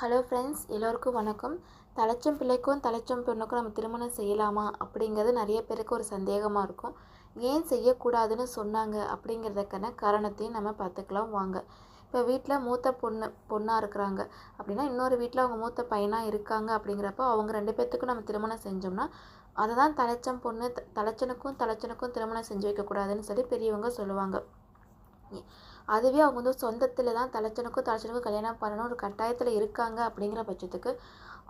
Hello friends எல்லோருக்கும் வணக்கம். தலைச்சம் பிள்ளைக்கும் தலைச்சம் பெண்ணுக்கும் நம்ம திருமணம் செய்யலாமா அப்படிங்கிறது நிறைய பேருக்கு ஒரு சந்தேகமாக இருக்கும். ஏன் செய்யக்கூடாதுன்னு சொன்னாங்க அப்படிங்கிறதுக்கான காரணத்தையும் நம்ம பார்த்துக்கலாம் வாங்க. இப்போ வீட்டில் மூத்த பொண்ணு பொண்ணாக இருக்கிறாங்க. அப்படின்னா இன்னொரு வீட்டில் அவங்க மூத்த பையனாக இருக்காங்க அப்படிங்கிறப்போ அவங்க ரெண்டு பேர்த்துக்கும் நம்ம திருமணம் செஞ்சோம்னா அதை தான் தலைச்சம் பொண்ணு த- தலைச்சனுக்கும் தலைச்சனுக்கும் திருமணம் செஞ்சு வைக்கக்கூடாதுன்னு சொல்லி பெரியவங்க சொல்லுவாங்க. அதுவே அவங்க வந்து சொந்தத்தில் தான் தலைச்சனுக்கும் தலைச்சனுக்கும் கல்யாணம் பண்ணணும் ஒரு கட்டாயத்தில் இருக்காங்க அப்படிங்கிற பட்சத்துக்கு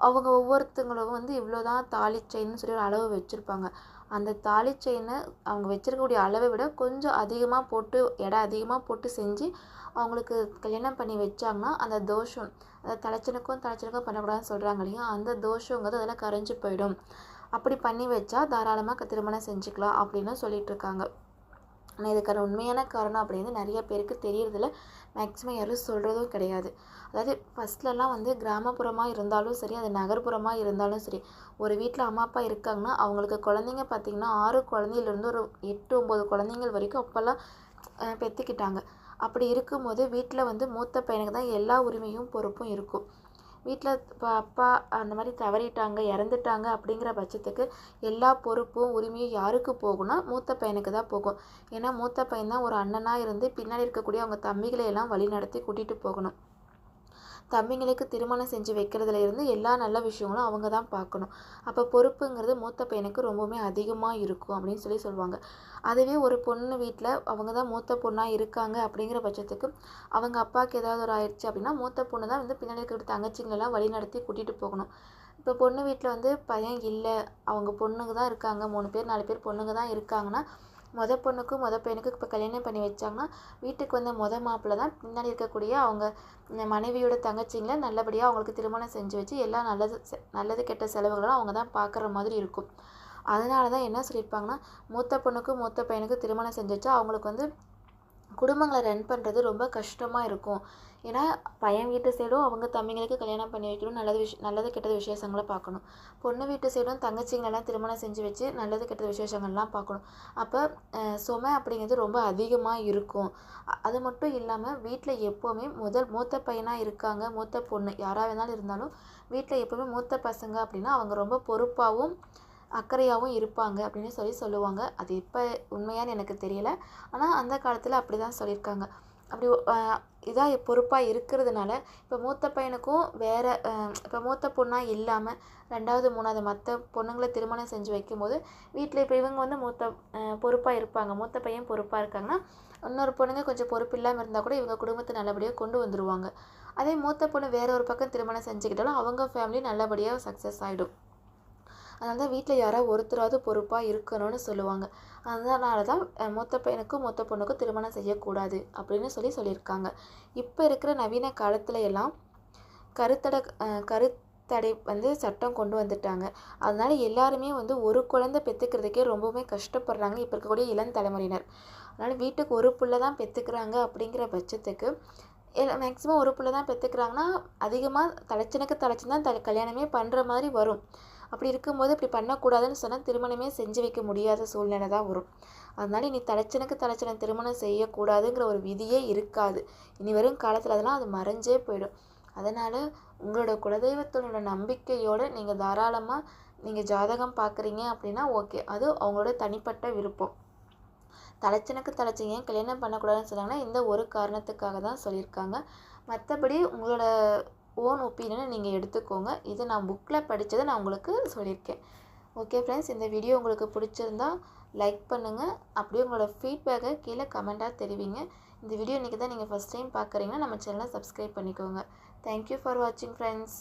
அவங்க ஒவ்வொருத்தங்களும் வந்து இவ்வளோ தான் தாலி செயின்னு சொல்லி ஒரு அளவு வச்சுருப்பாங்க. அந்த தாலி செயினை அவங்க வச்சுருக்கக்கூடிய அளவை விட கொஞ்சம் அதிகமாக போட்டு எடை அதிகமாக போட்டு செஞ்சு அவங்களுக்கு கல்யாணம் பண்ணி வச்சாங்கன்னா அந்த தோஷம் அதாவது தலைச்சனுக்கும் தலைச்சனுக்கும் பண்ணக்கூடாதுன்னு சொல்கிறாங்க இல்லையா? அந்த தோஷங்கிறது அதெல்லாம் கரைஞ்சு போயிடும். அப்படி பண்ணி வச்சா தாராளமாக திருமணம் செஞ்சுக்கலாம் அப்படின்னு சொல்லிட்டு இருக்காங்க. ஆனால் இதுக்கான உண்மையான காரணம் அப்படிங்கிறது நிறைய பேருக்கு தெரியறதில்ல. மேக்ஸிமம் யாரும் சொல்கிறதும் கிடையாது. அதாவது ஃபஸ்ட்லலாம் வந்து கிராமப்புறமாக இருந்தாலும் சரி அது நகர்ப்புறமாக இருந்தாலும் சரி ஒரு வீட்டில் அம்மா அப்பா இருக்காங்கன்னா அவங்களுக்கு குழந்தைங்க பார்த்திங்கன்னா ஆறு குழந்தையிலேருந்து ஒரு எட்டு ஒம்பது குழந்தைங்கள் வரைக்கும் அப்போல்லாம் பெற்றுக்கிட்டாங்க அப்படி இருக்கும்போது வீட்டில் வந்து மூத்த பையனுக்கு தான் எல்லா உரிமையும் பொறுப்பும் இருக்கும். வீட்டில் இப்போ அப்பா அந்த மாதிரி தவறிட்டாங்க இறந்துட்டாங்க அப்படிங்கிற பட்சத்துக்கு எல்லா பொறுப்பும் உரிமையும் யாருக்கு போகும்னா மூத்த பையனுக்கு தான் போகும். ஏன்னா மூத்த பையன் தான் ஒரு அண்ணனாக இருந்து பின்னாடி இருக்கக்கூடிய அவங்க தம்பிகளை எல்லாம் வழி நடத்தி கூட்டிகிட்டு போகணும். தம்பிங்களுக்கு திருமணம் செஞ்சு வைக்கிறதுல இருந்து எல்லா நல்ல விஷயங்களும் அவங்க தான் பார்க்கணும். அப்போ பொறுப்புங்கிறது மூத்த பையனுக்கு ரொம்பவுமே அதிகமாக இருக்கும் அப்படின்னு சொல்லி சொல்லுவாங்க. அதுவே ஒரு பொண்ணு வீட்டில் அவங்க தான் மூத்த பொண்ணாக இருக்காங்க அப்படிங்கிற பட்சத்துக்கு அவங்க அப்பாவுக்கு ஏதாவது ஒரு ஆயிடுச்சு அப்படின்னா மூத்த பொண்ணு தான் வந்து பின்னாடி இருக்கிற தங்கச்சிங்களெல்லாம் வழி நடத்தி கூட்டிகிட்டு போகணும். இப்போ பொண்ணு வீட்டில் வந்து பையன் இல்லை. அவங்க பொண்ணுங்க தான் இருக்காங்க. மூணு பேர் நாலு பேர் பொண்ணுங்க தான் இருக்காங்கன்னா மொத பொண்ணுக்கும் மொத பையனுக்கும் இப்போ கல்யாணம் பண்ணி வச்சாங்கன்னா வீட்டுக்கு வந்த மொத மாப்பிள்ளை தான் பின்னாடி இருக்கக்கூடிய அவங்க இந்த மனைவியோட தங்கச்சிங்களை நல்லபடியாக அவங்களுக்கு திருமணம் செஞ்சு வச்சு எல்லா நல்லது நல்லது கெட்ட செலவுகளும் அவங்க தான் பார்க்குற மாதிரி இருக்கும். அதனால தான் என்ன சொல்லியிருப்பாங்கன்னா மூத்த பொண்ணுக்கும் மூத்த பையனுக்கும் திருமணம் செஞ்சு வச்சா அவங்களுக்கு வந்து குடும்பங்களை ரன் பண்ணுறது ரொம்ப கஷ்டமாக இருக்கும். ஏன்னா பையன் வீட்டு சைடும் அவங்க தம்பிங்களுக்கு கல்யாணம் பண்ணி வைக்கணும் நல்லது விஷ் நல்லது கெட்டது விசேஷங்களை பார்க்கணும். பொண்ணு வீட்டு சைடும் தங்கச்சிங்களெல்லாம் திருமணம் செஞ்சு வச்சு நல்லது கெட்டது விசேஷங்கள்லாம் பார்க்கணும். அப்போ சுமை அப்படிங்கிறது ரொம்ப அதிகமாக இருக்கும். அது மட்டும் இல்லாமல் வீட்டில் எப்போவுமே முதல் மூத்த பையனாக இருக்காங்க மூத்த பொண்ணு யாராக வேணாலும் இருந்தாலும் வீட்டில் எப்போவுமே மூத்த பசங்க அப்படின்னா அவங்க ரொம்ப பொறுப்பாகவும் அக்கறையாகவும் இருப்பாங்க அப்படின்னு சொல்லி சொல்லுவாங்க. அது இப்போ உண்மையான்னு எனக்கு தெரியல. ஆனால் அந்த காலத்தில் அப்படி தான் சொல்லியிருக்காங்க. அப்படி இதாக பொறுப்பாக இருக்கிறதுனால இப்போ மூத்த பையனுக்கும் வேறு இப்போ மூத்த பொண்ணாக இல்லாமல் ரெண்டாவது மூணாவது மற்ற பொண்ணுங்களை திருமணம் செஞ்சு வைக்கும்போது வீட்டில் இப்போ இவங்க வந்து மூத்த பொறுப்பாக இருப்பாங்க. மூத்த பையன் பொறுப்பாக இருக்காங்கன்னா இன்னொரு பொண்ணுங்க கொஞ்சம் பொறுப்பு இல்லாமல் இருந்தால் கூட இவங்க குடும்பத்தை நல்லபடியாக கொண்டு வந்துருவாங்க. அதே மூத்த பொண்ணு வேற ஒரு பக்கம் திருமணம் செஞ்சுக்கிட்டாலும் அவங்க ஃபேமிலி நல்லபடியாக சக்ஸஸ் ஆகிடும் அதனால தான் வீட்டில் யாராவது ஒருத்தராவது பொறுப்பாக இருக்கணும்னு சொல்லுவாங்க. அதனால தான் மொத்த மூத்த பையனுக்கும் மூத்த பொண்ணுக்கும் திருமணம் செய்யக்கூடாது அப்படின்னு சொல்லி சொல்லியிருக்காங்க. இப்போ இருக்கிற நவீன காலத்துல எல்லாம் கருத்தடை கருத்தடை வந்து சட்டம் கொண்டு வந்துட்டாங்க. அதனால எல்லாருமே வந்து ஒரு குழந்தை பெற்றுக்கிறதுக்கே ரொம்பவுமே கஷ்டப்படுறாங்க இப்போ இருக்கக்கூடிய இளம் தலைமுறையினர். அதனால வீட்டுக்கு ஒரு புள்ள தான் பெற்றுக்கிறாங்க அப்படிங்கிற பட்சத்துக்கு மேக்ஸிமம் ஒரு புள்ள தான் பெற்றுக்கிறாங்கன்னா அதிகமாக தலைச்சனுக்கு தலைச்சன் தான் த கல்யாணமே பண்ணுற மாதிரி வரும். அப்படி இருக்கும்போது இப்படி பண்ணக்கூடாதுன்னு சொன்னால் திருமணமே செஞ்சு வைக்க முடியாத சூழ்நிலை தான் வரும். அதனால இனி தலைச்சனுக்கு தலைச்சனை திருமணம் செய்யக்கூடாதுங்கிற ஒரு விதியே இருக்காது. இனி வரும் காலத்தில் அதெல்லாம் அது மறைஞ்சே போயிடும். அதனால் உங்களோட குலதெய்வத்தினோட நம்பிக்கையோடு நீங்கள் தாராளமாக நீங்கள் ஜாதகம் பார்க்குறீங்க அப்படின்னா ஓகே. அது அவங்களோட தனிப்பட்ட விருப்பம். தலைச்சனுக்கு தலைச்சிங்க ஏன் கல்யாணம் பண்ணக்கூடாதுன்னு சொன்னாங்கன்னா இந்த ஒரு காரணத்துக்காக தான் சொல்லியிருக்காங்க. மற்றபடி உங்களோட ஓன் ஒப்பீனியனை நீங்கள் எடுத்துக்கோங்க. இது நான் புக்கில் படித்ததை நான் உங்களுக்கு சொல்லியிருக்கேன். ஓகே ஃப்ரெண்ட்ஸ் இந்த வீடியோ உங்களுக்கு பிடிச்சிருந்தா லைக் பண்ணுங்கள் அப்படியே உங்களோட ஃபீட்பேக்கை கீழே கமெண்ட்டாக தெரிவிங்க. இந்த வீடியோ இன்றைக்கி தான் நீங்கள் ஃபஸ்ட் டைம் பார்க்குறீங்கன்னா நம்ம சேனலை சப்ஸ்கிரைப் பண்ணிக்கோங்க. தேங்க்யூ ஃபார் வாட்சிங் ஃப்ரெண்ட்ஸ்